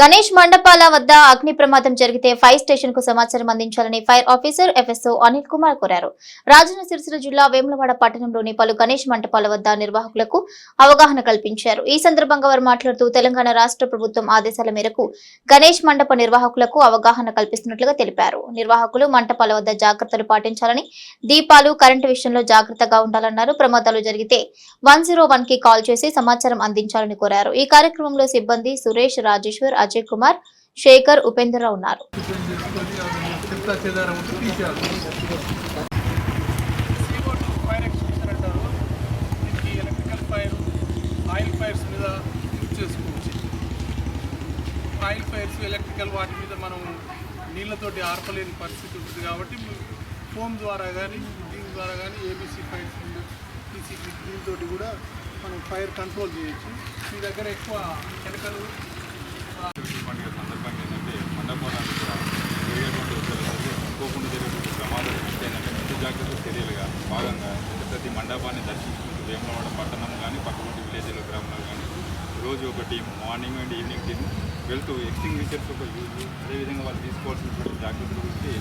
గణేష్ మండపాల వద్ద అగ్ని ప్రమాదం జరిగితే ఫైర్ స్టేషన్కు సమాచారం అందించాలని fire officer FSO Anil Kumar కోరారు. రాజన్న సిరిసిల్ల జిల్లా వేములవాడ పట్టణంలోని పలు గణేష్ మండపాల వద్ద నిర్వాహకులకు అవగాహన కల్పించారు. ఈ సందర్భంగా వారు మాట్లాడుతూ తెలంగాణ రాష్ట్ర ప్రభుత్వం ఆదేశాల మేరకు గణేష్ మండప నిర్వాహకులకు అవగాహన కల్పిస్తున్నట్లుగా తెలిపారు. నిర్వాహకులు మంటపాల వద్ద జాగ్రత్తలు పాటించాలని దీపాలు కరెంటు విషయంలో జాగ్రత్తగా ఉండాలన్నారు. ప్రమాదాలు జరిగితే వన్కి కాల్ చేసి సమాచారం అందించాలని కోరారు. ఈ కార్యక్రమంలో సిబ్బంది సురేష్ రాజేశ్వర్ అజయ్ కుమార్ శేఖర్ ఉపేంద్రరావు ఉన్నారు. శుభ్రం చేసుకొని అవి చెత్త ఫైర్ ఎక్స్టింగ్విషర్ అంటారు దీనికి ఎలక్ట్రికల్ ఫైర్ ఆయిల్ ఫైర్స్ మీద యూజ్ చేసుకోవచ్చు ఆయిల్ ఫైర్స్ ఎలక్ట్రికల్ వాటి మీద మనం నీళ్ళతోటి ఆర్పలేని పరిస్థితి ఉంటుంది కాబట్టి ఫోమ్ ద్వారా కానీ దీని ద్వారా కానీ ఏబీసీ ఫైర్స్ పీసీ దీంతో కూడా మనం ఫైర్ కంట్రోల్ చేయొచ్చు. మీ దగ్గర ఎక్కువ కెమికల్ పండుగ సందర్భంగా ఏంటంటే మండపాలను కూడా జరిగేటువంటి ఉద్యోగాలు అనుకోకుండా జరిగేటువంటి ప్రమాదాలు ఏంటంటే ముందు జాగ్రత్త చర్యలుగా భాగంగా అంటే ప్రతి మండపాన్ని దర్శించుకుంటూ వేములవాడ పట్టణం కానీ పక్కన విలేజ్ల గ్రామంలో కానీ రోజు ఒక team morning and evening team వెళ్తూ ఎక్స్టింగ్విషర్స్ ఒక యూజ్ అదేవిధంగా వాళ్ళు తీసుకోవాల్సినటువంటి జాగ్రత్తల గురించి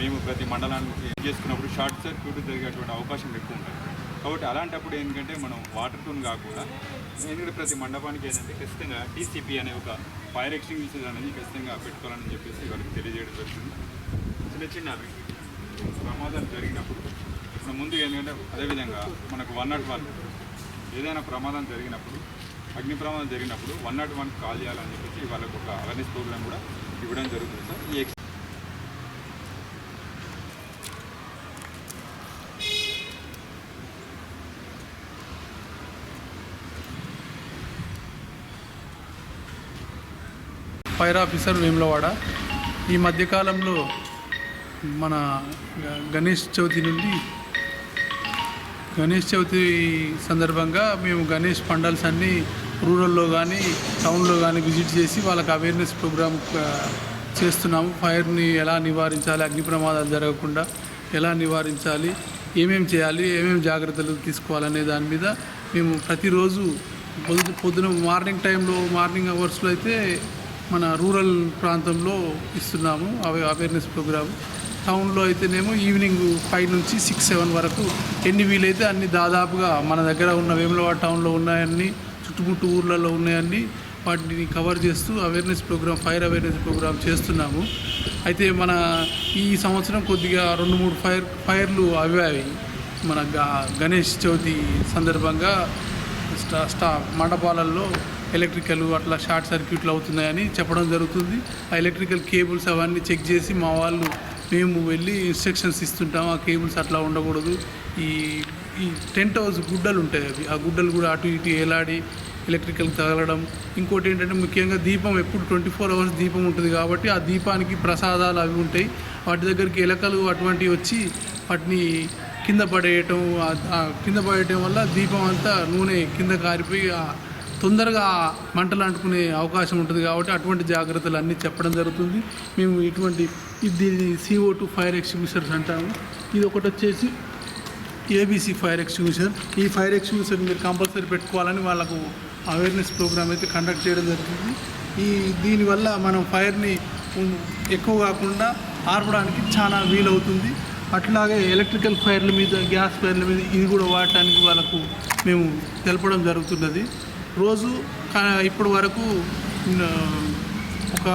మేము ప్రతి మండలానికి చేసుకున్నప్పుడు షార్ట్ సర్క్యూట్ జరిగేటువంటి అవకాశం ఎక్కువ ఉంటుంది. కాబట్టి అలాంటప్పుడు ఏంటంటే మనం వాటర్తో కాకుండా ఎందుకంటే ప్రతి మండపానికి ఏంటంటే ఖచ్చితంగా టీసీపీ అనే ఒక ఫైర్ ఎక్స్టింగ్విషర్ అనేది ఖచ్చితంగా పెట్టుకోవాలని చెప్పేసి వాళ్ళకి తెలియజేయడం జరుగుతుంది. చిన్న చిన్న ప్రమాదాలు జరిగినప్పుడు ఇప్పుడు ముందు ఏంటంటే అదేవిధంగా మనకు వన్ నాట్ వన్ ఏదైనా ప్రమాదం జరిగినప్పుడు అగ్ని ప్రమాదం జరిగినప్పుడు వన్ నాట్ వన్ కాల్ చేయాలని చెప్పేసి వాళ్ళకు ఒక అవేర్నెస్ ప్రోగ్రామ్ కూడా ఇవ్వడం జరుగుతుంది సార్. ఈ ఎక్స్ ఫైర్ ఆఫీసర్ వేములవాడ. ఈ మధ్యకాలంలో మన గణేష్ చవితి నుండి గణేష్ చవితి సందర్భంగా మేము గణేష్ పండల్స్ అన్నీ రూరల్లో కానీ టౌన్లో కానీ విజిట్ చేసి వాళ్ళకి అవేర్నెస్ ప్రోగ్రామ్ చేస్తున్నాము. ఫైర్ని ఎలా నివారించాలి అగ్ని ప్రమాదాలు జరగకుండా ఎలా నివారించాలి ఏమేం చేయాలి ఏమేమి జాగ్రత్తలు తీసుకోవాలనే దాని మీద మేము ప్రతిరోజు పొద్దు పొద్దున మార్నింగ్ టైంలో మార్నింగ్ అవర్స్లో అయితే మన రూరల్ ప్రాంతంలో ఇస్తున్నాము. అవే అవేర్నెస్ ప్రోగ్రాము. టౌన్లో అయితేనేమో ఈవినింగ్ ఫైవ్ నుంచి సిక్స్ సెవెన్ వరకు ఎన్ని వీలైతే అన్ని దాదాపుగా మన దగ్గర ఉన్న వేములవాడ టౌన్లో ఉన్నాయన్ని చుట్టుముట్టు ఊర్లలో ఉన్నాయన్ని వాటిని కవర్ చేస్తూ awareness program fire awareness program చేస్తున్నాము. అయితే మన ఈ సంవత్సరం కొద్దిగా రెండు మూడు ఫైర్ ఫైర్లు అవి మన గణేష్ చవితి సందర్భంగా స్టా స్టా మండపాలల్లో ఎలక్ట్రికల్ అట్లా షార్ట్ సర్క్యూట్లు అవుతున్నాయని చెప్పడం జరుగుతుంది. ఆ ఎలక్ట్రికల్ కేబుల్స్ అవన్నీ చెక్ చేసి మా వాళ్ళు మేము వెళ్ళి ఇన్స్ట్రక్షన్స్ ఇస్తుంటాం. ఆ కేబుల్స్ అట్లా ఉండకూడదు. ఈ ఈ టెంట్ హౌస్ గుడ్డలు ఉంటాయి అవి. ఆ గుడ్డలు కూడా అటు ఇటు ఏలాడి ఎలక్ట్రికల్ తగలడం. ఇంకోటి ఏంటంటే ముఖ్యంగా దీపం ఎప్పుడు ట్వంటీ ఫోర్ అవర్స్ దీపం ఉంటుంది కాబట్టి ఆ దీపానికి ప్రసాదాలు అవి ఉంటాయి. వాటి దగ్గరికి ఎలకలు అటువంటివి వచ్చి వాటిని కింద పడేయటం కింద పడేయటం వల్ల దీపం అంతా నూనె కింద కారిపోయి తొందరగా మంటలు అంటుకునే అవకాశం ఉంటుంది కాబట్టి అటువంటి జాగ్రత్తలు అన్నీ చెప్పడం జరుగుతుంది. మేము ఇటువంటి ఇది దీన్ని సిఓ టూ ఫైర్ ఎక్స్టింగ్విషర్స్ అంటాము. ఇది ఒకటి వచ్చేసి ఏబీసీ ఫైర్ ఎక్స్టింగ్విషర్ ఈ ఫైర్ ఎక్స్టింగ్విషర్ మీరు కంపల్సరీ పెట్టుకోవాలని వాళ్ళకు అవేర్నెస్ ప్రోగ్రామ్ అయితే కండక్ట్ చేయడం జరుగుతుంది. ఈ దీనివల్ల మనం ఫైర్ని ఎక్కువ కాకుండా ఆర్పడానికి చాలా వీలవుతుంది. అట్లాగే ఎలక్ట్రికల్ ఫైర్ల మీద గ్యాస్ ఫైర్ల మీద ఇది కూడా వాడటానికి వాళ్ళకు మేము తెలపడం జరుగుతున్నది. రోజు ఇప్పుడు ఇప్పటి వరకు ఒక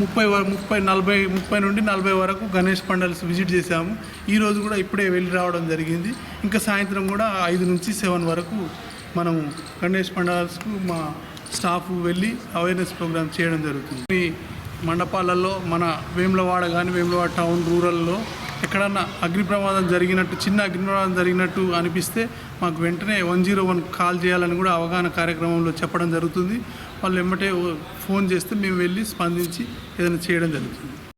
ముప్పై ముప్పై నలభై ముప్పై నుండి నలభై వరకు గణేష్ పండల్స్ విజిట్ చేశాము. ఈ రోజు కూడా ఇప్పుడే వెళ్ళి రావడం జరిగింది. ఇంకా సాయంత్రం కూడా ఐదు నుంచి సెవెన్ వరకు మనము గణేష్ పండల్స్కు మా స్టాఫ్ వెళ్ళి అవేర్నెస్ ప్రోగ్రామ్ చేయడం జరుగుతుంది. ఈ మండపాలలో మన వేములవాడ కానీ వేములవాడ టౌన్ రూరల్లో ఎక్కడన్నా అగ్ని ప్రమాదం జరిగినట్టు చిన్న అగ్ని ప్రమాదం జరిగినట్టు అనిపిస్తే మాకు వెంటనే వన్ జీరో వన్ కాల్ చేయాలని కూడా అవగాహన కార్యక్రమంలో చెప్పడం జరుగుతుంది. వాళ్ళు వెంబటే ఫోన్ చేస్తే మేము వెళ్ళి స్పందించి ఏదైనా చేయడం జరుగుతుంది.